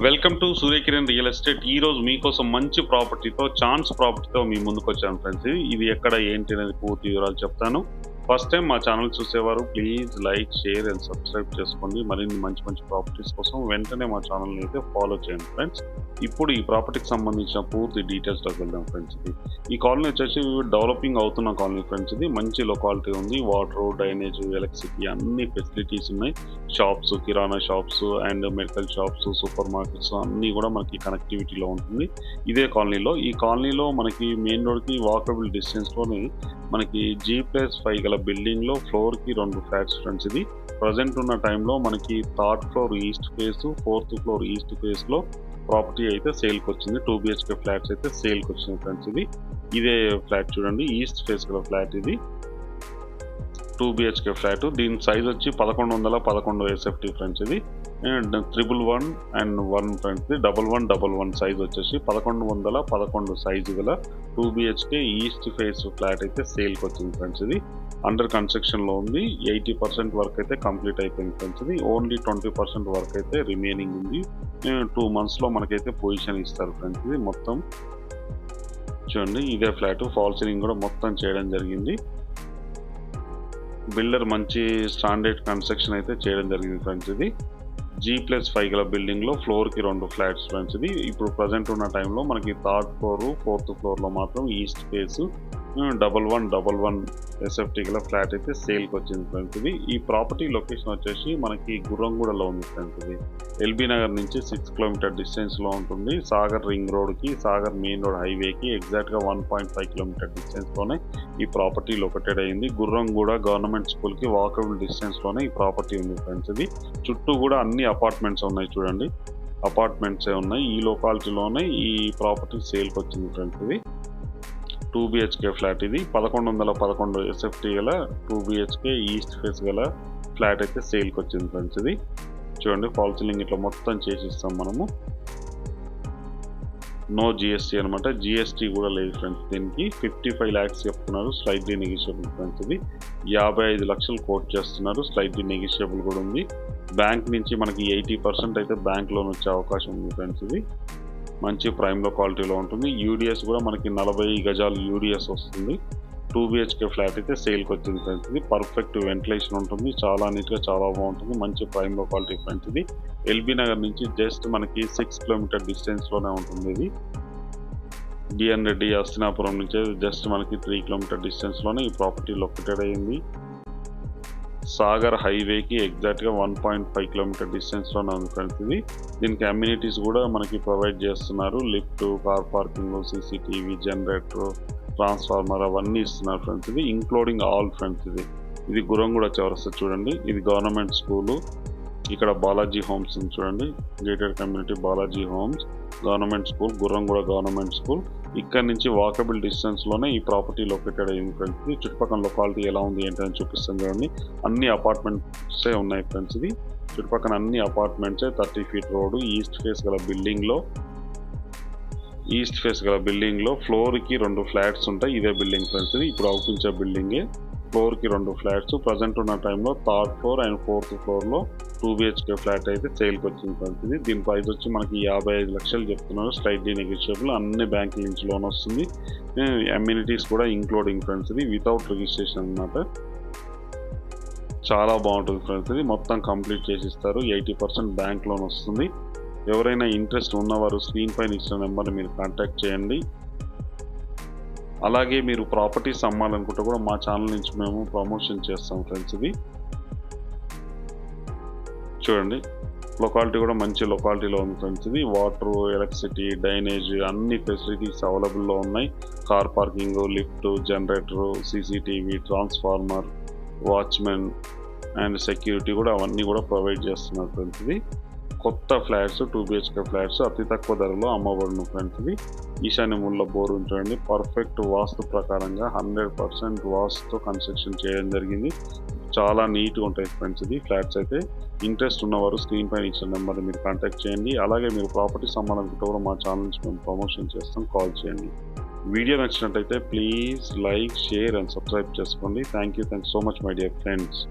Welcome to Suryakiran real estate. ఈ రోజు మీకోసం మంచి ప్రాపర్టీతో ఛాన్స్ ప్రాపర్టీతో మీ ముందుకు వచ్చాను ఫ్రెండ్స్. ఇది ఎక్కడ ఏంటి అనేది పూర్తి వివరాలు చెప్తాను. ఫస్ట్ టైం మా ఛానల్ చూసేవారు please like share and subscribe చేసుకోండి. మరిన్ని మంచి మంచి ప్రాపర్టీస్ కోసం వెంటనే మా ఛానల్ని అయితే ఫాలో చేయండి ఫ్రెండ్స్ ఇప్పుడు ఈ ప్రాపర్టీకి సంబంధించిన పూర్తి డీటెయిల్స్లోకి వెళ్దాం ఫ్రెండ్స్ ఇది ఈ కాలనీ వచ్చేసి డెవలపింగ్ అవుతున్న కాలనీ ఫ్రెండ్స్ ఇది మంచి లొకాలిటీ ఉంది. వాటర్ డ్రైనేజ్ ఎలక్ట్రిసిటీ అన్ని ఫెసిలిటీస్ ఉన్నాయి. Shops kirana shops and medical shops super markets అన్నీ కూడా మనకి కనెక్టివిటీలో ఉంటుంది. ఇదే కాలనీలో ఈ కాలనీలో మనకి మెయిన్ రోడ్కి వాకబుల్ డిస్టెన్స్లోనే మనకి జీ ప్లస్ ఫైవ్ గల బిల్డింగ్లో ఫ్లోర్కి రెండు ఫ్లాట్స్ ఫ్రెండ్స్ ఇది. ప్రజెంట్ ఉన్న టైంలో మనకి third floor east face fourth floor east ఫేస్లో ప్రాపర్టీ అయితే సేల్కి వచ్చింది. టూ బిహెచ్కే ఫ్లాట్స్ అయితే సేల్కి వచ్చింది ఫ్రెండ్స్ ఇది. ఇదే ఫ్లాట్ చూడండి ఈస్ట్ ఫేస్ గల ఫ్లాట్ ఇది. Two BHK flat. దీని సైజ్ వచ్చి పదకొండు వందల పదకొండు ఎస్ఎఫ్టీ ఫ్రెండ్స్ ఇది. And triple one and one friends ఇది double one double one size వచ్చేసి పదకొండు వందల పదకొండు సైజు గల two BHK east face flat అయితే సేల్కి వచ్చింది ఫ్రెండ్స్ ఇది. అండర్ కన్స్ట్రక్షన్లో ఉంది. ఎయిటీ పర్సెంట్ వర్క్ అయితే కంప్లీట్ అయిపోయింది ఫ్రెండ్స్ ఇది. ఓన్లీ ట్వంటీ పర్సెంట్ వర్క్ అయితే రిమైనింగ్ ఉంది. టూ మంత్స్లో మనకైతే పొజిషన్ ఇస్తారు ఫ్రెండ్స్ ఇది. మొత్తం చూడండి ఇదే ఫ్లాట్ ఫాల్ సీలింగ్ కూడా మొత్తం చేయడం జరిగింది. బిల్డర్ మంచి స్టాండర్డ్ కన్స్ట్రక్షన్ అయితే చేయడం జరిగింది ఫ్రెండ్స్ ఇది. జీ ప్లస్ ఫైవ్ గల బిల్డింగ్లో ఫ్లోర్కి రెండు ఫ్లాట్స్ ఫ్రెండ్స్ ఇది. ఇప్పుడు ప్రజెంట్ ఉన్న టైంలో మనకి థర్డ్ ఫ్లోర్ ఫోర్త్ ఫ్లోర్లో మాత్రం east face double one double one SFT గల ఫ్లాట్ అయితే సేల్కి వచ్చింది ఫ్రెండ్స్ ఇది. ఈ ప్రాపర్టీ లొకేషన్ వచ్చేసి మనకి గుర్రంగూడలో ఉంది ఫ్రెండ్స్ ఇది. ఎల్బీ నగర్ నుంచి సిక్స్ కిలోమీటర్ డిస్టెన్స్లో ఉంటుంది. సాగర్ రింగ్ రోడ్కి సాగర్ మెయిన్ రోడ్ హైవేకి ఎగ్జాక్ట్గా వన్ పాయింట్ ఫైవ్ కిలోమీటర్ డిస్టెన్స్లోనే ఈ ప్రాపర్టీ లొకేటెడ్ అయింది. గుర్రంగూడ గవర్నమెంట్ స్కూల్కి వాకబుల్ డిస్టెన్స్లోనే ఈ ప్రాపర్టీ ఉంది ఫ్రెండ్స్ ఇది. చుట్టూ కూడా అన్ని అపార్ట్మెంట్స్ ఉన్నాయి చూడండి. అపార్ట్మెంట్సే ఉన్నాయి. ఈ లొకాలిటీలోనే ఈ ప్రాపర్టీ సేల్కి వచ్చింది ఫ్రెండ్స్ ఇది. టూ బిహెచ్కే ఫ్లాట్ ఇది. పదకొండు వందల పదకొండు ఎస్ఎఫ్టీ గల టూ బిహెచ్కే ఈస్ట్ ఫేస్ గల ఫ్లాట్ అయితే సేల్కి వచ్చింది ఫ్రెండ్స్ ఇది. చూడండి ఫాల్ సీలింగ్ ఇట్లా మొత్తం చేసిస్తాం మనము. నో జిఎస్టీ అనమాట జిఎస్టీ కూడా లేదు ఫ్రెండ్స్ దీనికి. ఫిఫ్టీ ఫైవ్ ల్యాక్స్ చెప్తున్నారు స్లైట్లీ నెగిషియబుల్ ఫ్రెండ్స్ ఇది. యాభై ఐదు లక్షలు కోట్ చేస్తున్నారు స్లైట్లీ నెగిషియబుల్ కూడా ఉంది. బ్యాంక్ నుంచి మనకి ఎయిటీ పర్సెంట్ అయితే బ్యాంక్ లోన్ వచ్చే అవకాశం ఉంది ఫ్రెండ్స్ ఇది. మంచి ప్రైమ్లో క్వాలిటీలో ఉంటుంది. యూడిఎస్ కూడా మనకి నలభై గజాలు యూడిఎస్ వస్తుంది. టూ బిహెచ్కే ఫ్లాట్ అయితే సేల్కి వచ్చింది పర్ఫెక్ట్ వెంటిలేషన్ ఉంటుంది. చాలా నీట్గా చాలా బాగుంటుంది. మంచి ప్రైమ్లో క్వాలిటీ ఫ్రెండ్స్ ఇది. ఎల్బీ నగర్ నుంచి జస్ట్ మనకి సిక్స్ కిలోమీటర్ డిస్టెన్స్లోనే ఉంటుంది ఇది. డిఎన్ రెడ్డి అస్తినాపురం నుంచి జస్ట్ మనకి త్రీ కిలోమీటర్ డిస్టెన్స్లోనే ఈ ప్రాపర్టీ లొకేటెడ్ అయింది. సాగర్ హైవేకి ఎగ్జాక్ట్గా వన్ పాయింట్ ఫైవ్ కిలోమీటర్ డిస్టెన్స్లోనే ఉంటుంది దీనికి అమ్యూనిటీస్ కూడా మనకి ప్రొవైడ్ చేస్తున్నారు. Lift car parking CCTV generator transformer అవన్నీ ఇస్తున్నారు ఫ్రెండ్స్ ఇది ఇంక్లూడింగ్ ఆల్ ఫ్రెండ్స్ ఇది. ఇది గురంగూడ చౌరస్తా చూడండి. ఇది గవర్నమెంట్ స్కూలు. ఇక్కడ బాలాజీ హోమ్స్ చూడండి. Gated community Balaji homes government school Gurramguda government school. ఇక్కడ నుంచి వాకబుల్ డిస్టెన్స్లోనే ఈ ప్రాపర్టీ లొకేటెడ్ అయింది ఫ్రెండ్స్. ఇది చుట్టుపక్కల లొకాలిటీ ఎలా ఉంది ఏంటని చూపిస్తాను చూడండి. అన్ని అపార్ట్మెంట్సే ఉన్నాయి ఫ్రెండ్స్ ఇది. చుట్టుపక్కల అన్ని అపార్ట్మెంట్సే thirty feet road east face గల బిల్డింగ్లో ఈస్ట్ ఫేస్ గల బిల్డింగ్లో ఫ్లోర్కి రెండు ఫ్లాట్స్ ఉంటాయి. ఇదే బిల్డింగ్ ఫ్రెండ్స్ ఇది. ఇప్పుడు అవుపించే బిల్డింగే ఫ్లోర్కి రెండు ఫ్లాట్స్ ప్రజెంట్ ఉన్న టైంలో థర్డ్ ఫ్లోర్ అండ్ ఫోర్త్ ఫ్లోర్లో టూ బిహెచ్కే ఫ్లాట్ అయితే సేల్కి వచ్చింది ఫ్రెండ్స్ ఇది. దీని ప్రైస్ వచ్చి మనకి యాభై ఐదు లక్షలు చెప్తున్నారు. స్లైట్లీ నెగిషియబుల్ అన్ని బ్యాంక్ నుంచి లోన్ వస్తుంది. అమ్యూనిటీస్ కూడా ఇంక్లూడింగ్ ఫ్రెండ్స్ ఇది. వితౌట్ రిజిస్ట్రేషన్ అనమాట చాలా బాగుంటుంది ఫ్రెండ్స్ ఇది. మొత్తం కంప్లీట్ చేసి ఇస్తారు. ఎయిటీ పర్సెంట్ బ్యాంక్ లోన్ వస్తుంది. ఎవరైనా ఇంట్రెస్ట్ ఉన్నవారు స్క్రీన్ పైన ఇచ్చిన నెంబర్ని మీరు కాంటాక్ట్ చేయండి. అలాగే మీరు ప్రాపర్టీస్ అమ్మాలనుకుంటే కూడా మా ఛానల్ నుంచి మేము ప్రమోషన్ చేస్తాం ఫ్రెండ్స్ ఇది చూడండి లొకాలిటీ కూడా మంచి లొకాలిటీలో ఉంది ఫ్రెండ్స్ ఇది వాటర్ ఎలక్ట్రిసిటీ డైనేజ్ అన్ని ఫెసిలిటీస్ అవైలబుల్లో ఉన్నాయి. Car parking lift generator CCTV transformer watchmen and security కూడా అవన్నీ కూడా ప్రొవైడ్ చేస్తున్నారు ఫ్రెండ్స్ ఇది కొత్త ఫ్లాట్స్ టూ బిహెచ్కే ఫ్లాట్స్ అతి తక్కువ ధరలో అమ్మబడిన ఫ్రెండ్స్ ఇది ఈశాన్యముల్లో బోర్ ఉంచండి. పర్ఫెక్ట్ వాస్తు ప్రకారంగా హండ్రెడ్ పర్సెంట్ వాస్తుతో కన్స్ట్రక్షన్ చేయడం జరిగింది. చాలా నీట్గా ఉంటాయి ఫ్రెండ్స్ ఇది ఫ్లాట్స్ అయితే. ఇంట్రెస్ట్ ఉన్నవారు స్క్రీన్ పైన ఇచ్చిన నెంబర్ మీరు కాంటాక్ట్ చేయండి. అలాగే మీరు ప్రాపర్టీ సంబంధించిన కూడా మా ఛానల్ నుంచి మేము ప్రమోషన్ చేస్తాం. కాల్ చేయండి. వీడియో నచ్చినట్టయితే please like share and subscribe చేసుకోండి. Thank you thank so much my dear friends